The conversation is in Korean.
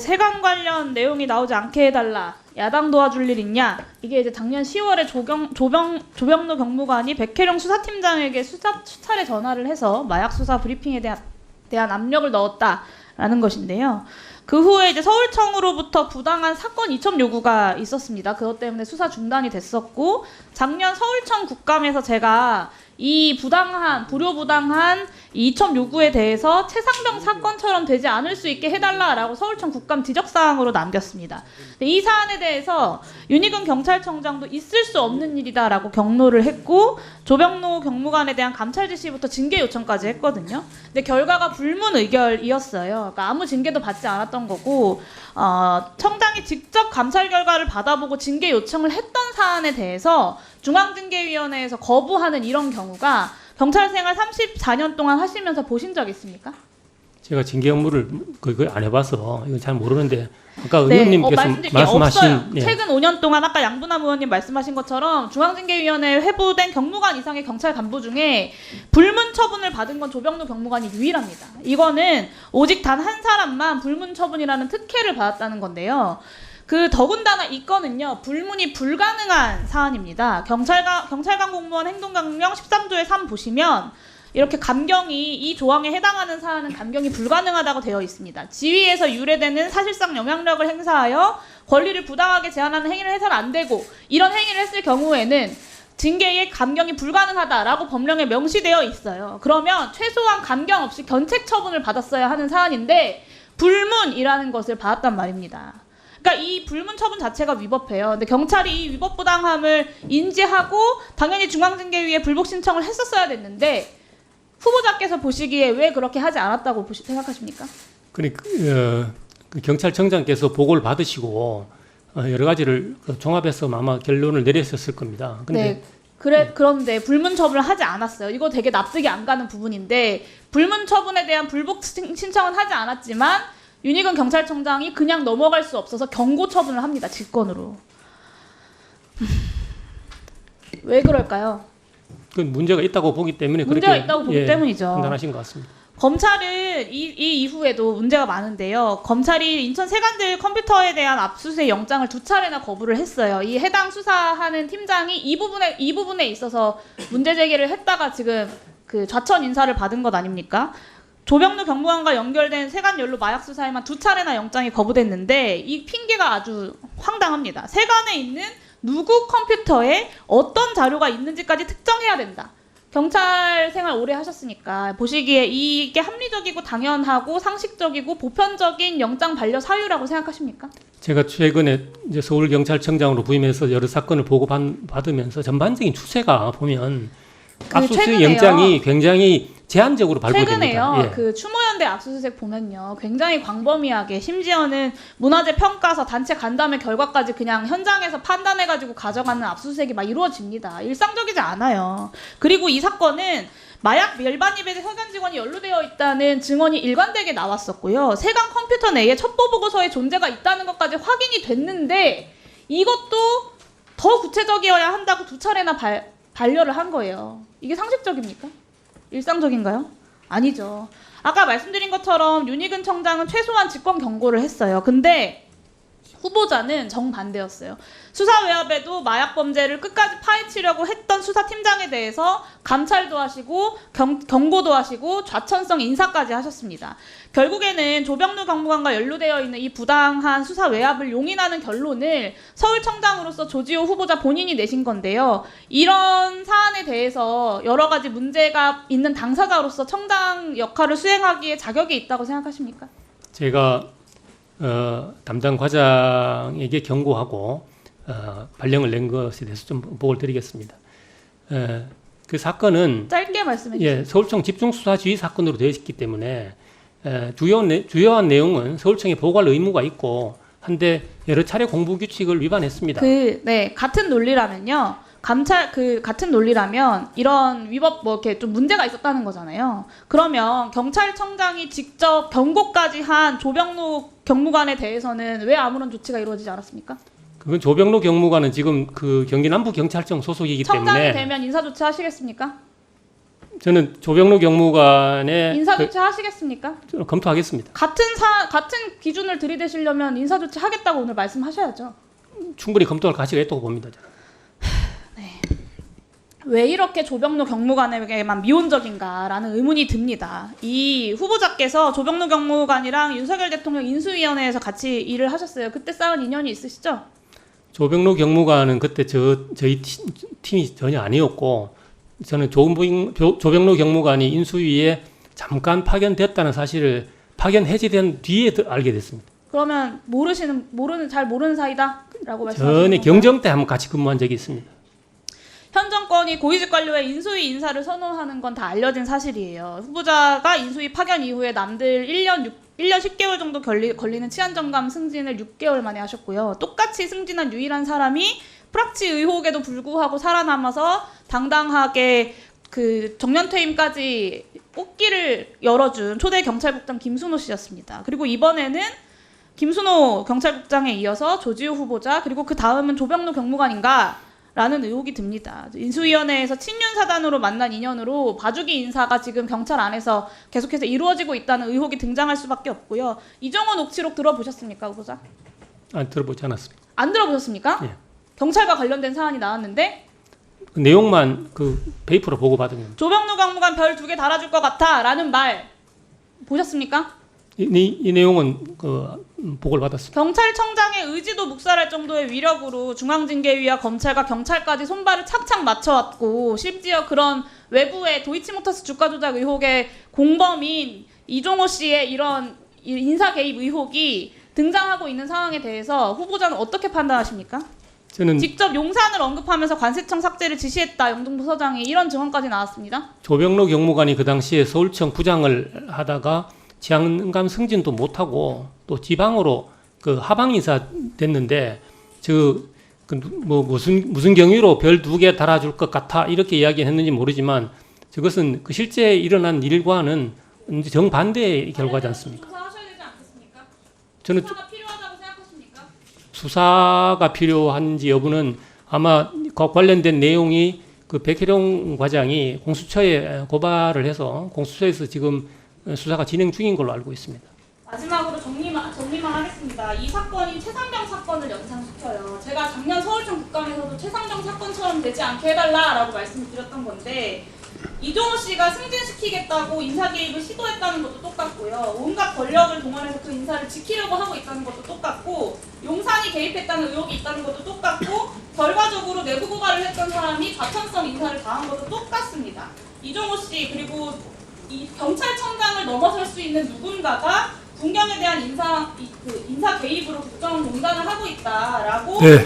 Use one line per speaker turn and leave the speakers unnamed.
세관 관련 내용이 나오지 않게 해달라. 야당 도와줄 일 있냐? 이게 이제 작년 10월에 조경 조병 조병노 경무관이 백혜령 수사팀장에게 수사 수차례 전화를 해서 마약 수사 브리핑에 대한 대한 압력을 넣었다라는 것인데요. 그 후에 이제 서울청으로부터 부당한 사건 이첩 요구가 있었습니다. 그것 때문에 수사 중단이 됐었고 작년 서울청 국감에서 제가 이 부당한 불효부당한 이 이첩 요구에 대해서 최상병 사건처럼 되지 않을 수 있게 해달라라고 서울청 국감 지적 사항으로 남겼습니다. 이 사안에 대해서 윤희근 경찰청장도 있을 수 없는 일이다라고 경로를 했고 조병노 경무관에 대한 감찰 지시부터 징계 요청까지 했거든요. 근데 결과가 불문 의결이었어요. 그러니까 아무 징계도 받지 않았던 거고 어, 청장이 직접 감찰 결과를 받아보고 징계 요청을 했던 사안에 대해서 중앙징계위원회에서 거부하는 이런 경우가 경찰 생활 34년 동안 하시면서 보신 적 있습니까?
제가 징계 업무를 그거 안 해봐서 이건 잘 모르는데 아까
네, 어,
의원님께서
말씀드릴게요.
말씀하신. 예,
최근 5년 동안 아까 양분남 의원님 말씀하신 것처럼 중앙징계위원회에 회부된 경무관 이상의 경찰 간부 중에 불문 처분을 받은 건 조병노 경무관이 유일합니다. 이거는 오직 단 한 사람만 불문 처분이라는 특혜를 받았다는 건데요. 그 더군다나 이 건은요 불문이 불가능한 사안입니다. 경찰관 경찰관 공무원 행동강령 13조의 3 보시면 이렇게 감경이 이 조항에 해당하는 사안은 감경이 불가능하다고 되어 있습니다. 지위에서 유래되는 사실상 영향력을 행사하여 권리를 부당하게 제한하는 행위를 해서는 안 되고 이런 행위를 했을 경우에는 징계의 감경이 불가능하다라고 법령에 명시되어 있어요. 그러면 최소한 감경 없이 견책 처분을 받았어야 하는 사안인데 불문이라는 것을 받았단 말입니다. 그러니까 이 불문 처분 자체가 위법해요. 근데 경찰이 이 위법 부당함을 인지하고 당연히 중앙징계위에 불복 신청을 했었어야 됐는데 후보자께서 보시기에 왜 그렇게 하지 않았다고 보시, 생각하십니까?
그러니까 어, 그 경찰청장께서 보고를 받으시고 어, 여러 가지를 그 종합해서 아마 결론을 내렸었을 겁니다. 근데
네. 그래 그런데 불문 처분을 하지 않았어요. 이거 되게 납득이 안 가는 부분인데 불문 처분에 대한 불복 신- 신청은 하지 않았지만 윤희근 경찰청장이 그냥 넘어갈 수 없어서 경고 처분을 합니다. 직권으로. 왜 그럴까요?
그 문제가 있다고 보기 때문에
문제가
그렇게
있다고 보기
예,
때문이죠.
판단하신 것 같습니다.
검찰은 이, 이 이후에도 문제가 많은데요. 검찰이 인천 세관들 컴퓨터에 대한 압수수색 영장을 두 차례나 거부를 했어요. 이 해당 수사하는 팀장이 이 부분에 이 부분에 있어서 문제 제기를 했다가 지금 그 좌천 인사를 받은 것 아닙니까? 조병루 경무관과 연결된 세관 연루 마약 수사에만 두 차례나 영장이 거부됐는데 이 핑계가 아주 황당합니다. 세관에 있는 누구 컴퓨터에 어떤 자료가 있는지까지 특정해야 된다. 경찰 생활 오래 하셨으니까 보시기에 이게 합리적이고 당연하고 상식적이고 보편적인 영장 반려 사유라고 생각하십니까?
제가 최근에 이제 서울 경찰청장으로 부임해서 여러 사건을 보고 받, 받으면서 전반적인 추세가 보면
그
압수수색
최근에요.
영장이 굉장히 제한적으로 발부됩니다.
최근에요.
예.
그 추모연대 압수수색 보면요. 굉장히 광범위하게 심지어는 문화재 평가서 단체 간담회 결과까지 그냥 현장에서 판단해 가지고 가져가는 압수수색이 막 이루어집니다. 일상적이지 않아요. 그리고 이 사건은 마약 일반 입에 세관 직원이 연루되어 있다는 증언이 일관되게 나왔었고요. 세관 컴퓨터 내에 첩보 보고서의 존재가 있다는 것까지 확인이 됐는데 이것도 더 구체적이어야 한다고 두 차례나 발, 반려를 한 거예요. 이게 상식적입니까? 일상적인가요? 아니죠. 아까 말씀드린 것처럼 윤희근 청장은 최소한 직권 경고를 했어요. 근데 후보자는 정반대였어요. 수사 외압에도 마약 범죄를 끝까지 파헤치려고 했던 수사팀장에 대해서 감찰도 하시고 경, 경고도 하시고 좌천성 인사까지 하셨습니다. 결국에는 조병루 경무관과 연루되어 있는 이 부당한 수사 외압을 용인하는 결론을 서울청장으로서 조지호 후보자 본인이 내신 건데요. 이런 사안에 대해서 여러 가지 문제가 있는 당사자로서 청장 역할을 수행하기에 자격이 있다고 생각하십니까?
제가 어, 담당 과장에게 경고하고 어, 발령을 낸 것에 대해서 좀 보고를 드리겠습니다. 에, 그 사건은
짧게 말씀해 주세요.
예, 서울청 집중수사 지휘 사건으로 되어 있기 때문에 에, 주요 내, 주요한 내용은 서울청에 보고할 의무가 있고 한데 여러 차례 공부 규칙을 위반했습니다.
그, 네, 같은 논리라면요. 감찰, 그, 같은 논리라면 이런 위법, 뭐, 이렇게 좀 문제가 있었다는 거잖아요. 그러면 경찰청장이 직접 경고까지 한 조병로 경무관에 대해서는 왜 아무런 조치가 이루어지지 않았습니까?
그건 조병로 경무관은 지금 그 경기 남부 경찰청 소속이기
청장이
때문에
되면 인사 조치 하시겠습니까?
저는 조병로 경무관의
인사 조치 하시겠습니까?
그, 검토하겠습니다.
같은 사 같은 기준을 들이대시려면 인사 조치 하겠다고 오늘 말씀하셔야죠.
충분히 검토할 가치가 있다고 봅니다. 저는.
왜 이렇게 조병로 경무관에게만 미온적인가라는 의문이 듭니다. 이 후보자께서 조병로 경무관이랑 윤석열 대통령 인수위원회에서 같이 일을 하셨어요. 그때 쌓은 인연이 있으시죠?
조병로 경무관은 그때 저 저희 팀, 팀이 전혀 아니었고 저는 조병, 조- 조병로 경무관이 인수위에 잠깐 파견됐다는 사실을 파견 해제된 뒤에 더 알게 됐습니다.
그러면 모르시는 모르는 잘 모르는 사이다라고 말씀하시는
전에
건가요?
경정 때 한번 같이 근무한 적이 있습니다.
현 정권이 고위직 관료의 인수위 인사를 선호하는 건 다 알려진 사실이에요. 후보자가 인수위 파견 이후에 남들 1년 6, 1년 10개월 정도 걸리, 걸리는 치안정감 승진을 6개월 만에 하셨고요. 똑같이 승진한 유일한 사람이 프락치 의혹에도 불구하고 살아남아서 당당하게 그 정년퇴임까지 꽃길을 열어준 초대 경찰국장 김순호 씨였습니다. 그리고 이번에는 김순호 경찰국장에 이어서 조지호 후보자 그리고 그 다음은 조병로 경무관인가? 라는 의혹이 듭니다. 인수위원회에서 친윤 사단으로 만난 인연으로 봐주기 인사가 지금 경찰 안에서 계속해서 이루어지고 있다는 의혹이 등장할 수밖에 없고요. 이정원 옥치록 들어보셨습니까, 후보자?
안 들어보지 않았습니다.
안 들어보셨습니까?
예.
경찰과 관련된 사안이 나왔는데
그 내용만 그 페이퍼로 보고 받은 겁니다.
조병루 강무관 별 두 개 달아줄 것 같아라는 말 보셨습니까?
이, 이, 이 내용은 그 음, 보고를 받았습니다.
경찰청장의 의지도 묵살할 정도의 위력으로 중앙징계위와 검찰과 경찰까지 손발을 착착 맞춰왔고 심지어 그런 외부의 도이치모터스 주가 조작 의혹의 공범인 이종호 씨의 이런 이- 인사 개입 의혹이 등장하고 있는 상황에 대해서 후보자는 어떻게 판단하십니까?
저는
직접 용산을 언급하면서 관세청 삭제를 지시했다 영등포 서장이 이런 증언까지 나왔습니다.
조병로 경무관이 그 당시에 서울청 부장을 하다가 지향감 승진도 못하고 또 지방으로 그 하방 인사 됐는데 저그뭐 무슨 무슨 경위로 별 두 개 달아줄 것 같아 이렇게 이야기했는지 모르지만 저것은 그 실제 일어난 일과는 정반대의 결과지
않습니까?
저는
조사가 필요하다고 생각하십니까?
수사가 필요한지 여부는 아마 그 관련된 내용이 그 백혜룡 과장이 공수처에 고발을 해서 공수처에서 지금 수사가 진행 중인 걸로 알고 있습니다.
마지막으로 정리만, 정리만 하겠습니다. 이 사건이 최상병 사건을 연상시켜요. 제가 작년 서울청 국감에서도 최상병 사건처럼 되지 않게 해달라라고 말씀을 드렸던 건데 이종호 씨가 승진시키겠다고 인사 개입을 시도했다는 것도 똑같고요. 온갖 권력을 동원해서 그 인사를 지키려고 하고 있다는 것도 똑같고 용산이 개입했다는 의혹이 있다는 것도 똑같고 결과적으로 내부 고발을 했던 사람이 좌천성 인사를 당한 것도 똑같습니다. 이종호 씨 그리고 이 경찰청장을 넘어설 수 있는 누군가가 군경에 대한 인사 이- 그 인사 개입으로 국정농단을 하고 있다라고
네.